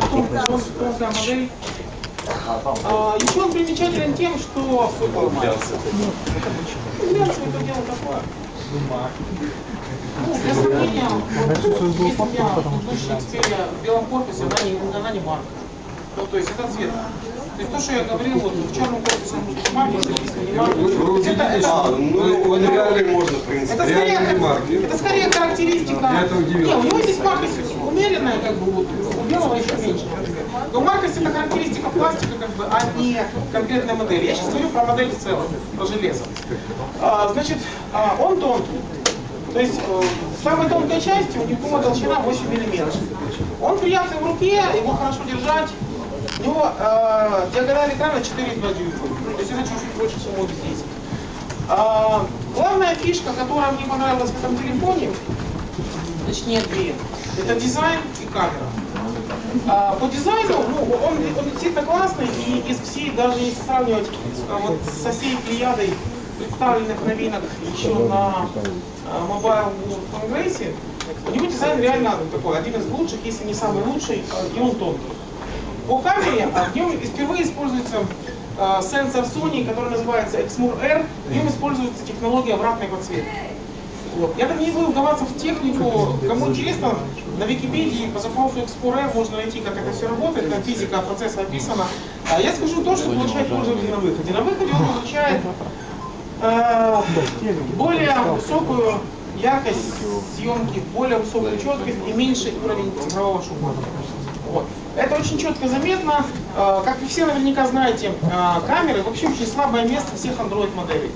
Тонкая модель. Еще он примечателен тем, что... Глянцевый это дело такое. Ну, для сравнения, вот, Xperia в белом корпусе, она не, она не марка. Ну, то есть это цвет. То есть то, что я говорил, вот в черном корпусе марки, написано не это, это, А, ну, он можно, в принципе. это скорее, это скорее характеристика. Меня это удивило. Не, у него здесь маркость умеренная, как бы вот, у белого еще меньше. Но маркость это характеристика пластика, как бы, а не конкретная модель. Я сейчас говорю про модель в целом, про железо. А, значит, а, он тонкий. То есть э, в самой тонкой части у него толщина 8 мм. Он приятный в руке, его хорошо держать. Него э, диагональ экрана 4,2 дюйма. То есть это чуть-чуть больше, чем вот здесь. А, главная фишка, которая мне понравилась в этом телефоне, точнее две, это дизайн и камера. А, по дизайну, ну, он, он действительно классный, и из всей, даже если сравнивать а, вот со всей плеядой представленных новинок еще на а, Mobile World Congress, у него дизайн реально такой, один из лучших, если не самый лучший, а, и он тонкий. По камере а, в нем впервые используется а, сенсор Sony, который называется Exmor R, в нем используется технология обратной подсветки. Вот. Я там не буду вдаваться в технику, кому интересно, на Википедии по запросу Explorer можно найти, как это все работает, там физика процесса описана. А я скажу то, что получает пользователь на выходе. На выходе он получает э, более высокую яркость съемки, более высокую четкость и меньший уровень цифрового шума. Вот. Это очень четко заметно. Э, Как вы все наверняка знаете, э, камеры вообще очень слабое место всех Android моделей.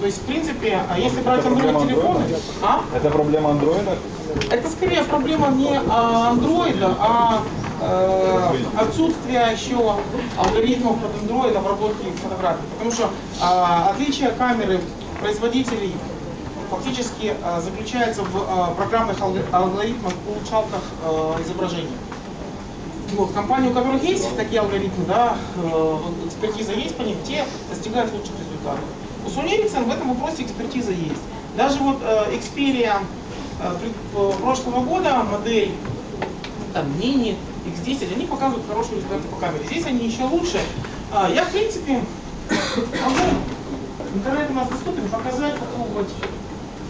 То есть, в принципе, а если брать Android телефоны, Android? а? Это проблема андроида? Это скорее проблема не а, андроида, а э, отсутствие еще алгоритмов под Android обработки фотографий. Потому что а, отличие камеры производителей фактически а, заключается в а, программных алг- алгоритмах, улучшалках а, изображения. Вот, компании, у которых есть такие алгоритмы, да, э, экспертиза есть по ним, те достигают лучших результатов. У Sony Ericsson в этом вопросе экспертиза есть. Даже вот э, Xperia э, э, прошлого года, модель там, Mini, X10, они показывают хорошие результаты по камере. Здесь они еще лучше. А, я, в принципе, могу, интернет у нас доступен, показать, попробовать.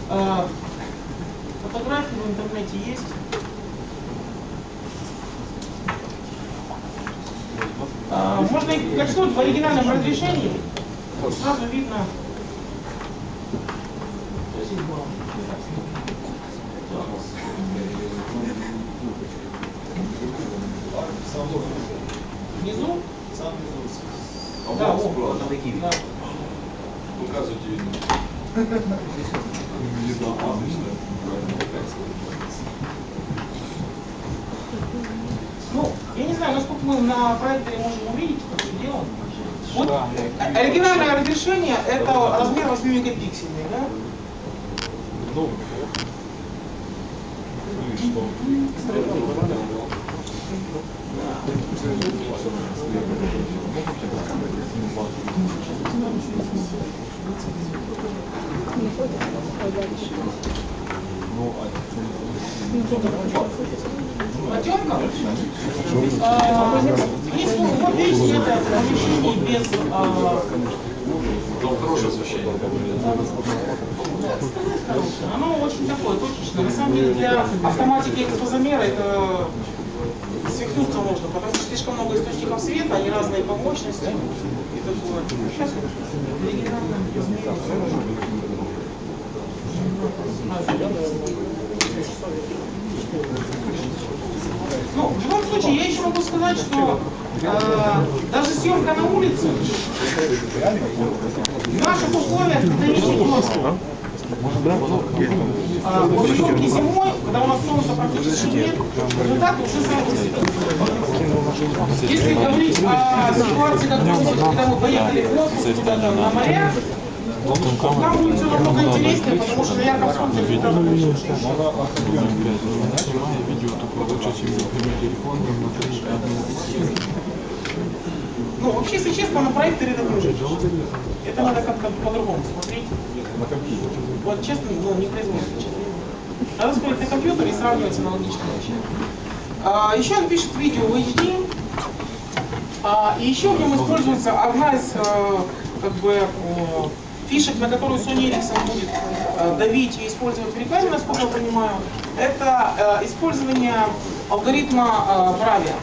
Э, фотографии в интернете есть. А, Можно их качнуть в оригинальном разрешении. Сразу видно. здесь было. Внизу? Да, вот. Да. Показывайте видно. Не знаю, насколько мы на проекторе можем увидеть, как все дело. Вот оригинальное разрешение это размер 8 мегапиксельный, да? Ну? А, Если вот видите, это помещение без а, Хорошее освещение. Оно очень такое, точечное. На самом деле для автоматики экспозамера это свихнуться можно, потому что слишком много источников света, они разные по мощности. И такое. Сейчас вот оригинально Ну, в любом случае, я еще могу сказать, что э, даже съемка на улице в наших условиях это неплохо. А, по съемке зимой, когда у нас солнца практически нет, результат уже сам Если говорить о ситуации, когда мы поехали в отпуск куда-то на моря, нам будет все намного интереснее, потому лучше. Ну, вообще, если честно, на проекторе это увидишь. Это надо как-то по-другому смотреть. компьютере. Вот честно, ну, не производство, честно. Надо смотреть на компьютер и сравнивать с аналогичными вещами. А, Еще он пишет видео в HD. А, И еще в нем используется одна из э, как бы, фишек, на которую Sony Ericsson будет э, давить и использовать в насколько я понимаю, это э, использование алгоритма э, Bravia.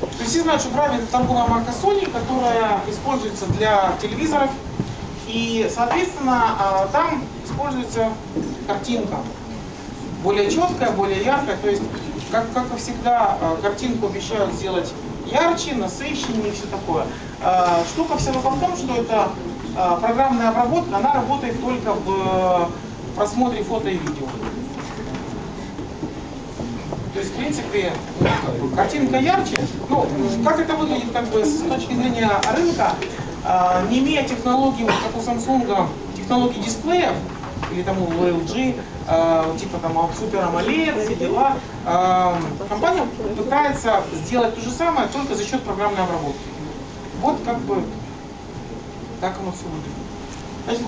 То есть все знают, что Bravia это торговая марка Sony, которая используется для телевизоров. И, соответственно, там используется картинка. Более четкая, более яркая. То есть, как, как и всегда, картинку обещают сделать ярче, насыщеннее и все такое. Штука только в том, что это программная обработка, она работает только в э, просмотре фото и видео. То есть, в принципе, картинка ярче. Ну, как это выглядит как бы с точки зрения рынка, а, не имея технологий, вот как у Samsung, технологий дисплеев, или там у LG, а, типа там Super AMOLED, все дела, а, компания пытается сделать то же самое, только за счет программной обработки. Вот как бы так оно все выглядит. Значит,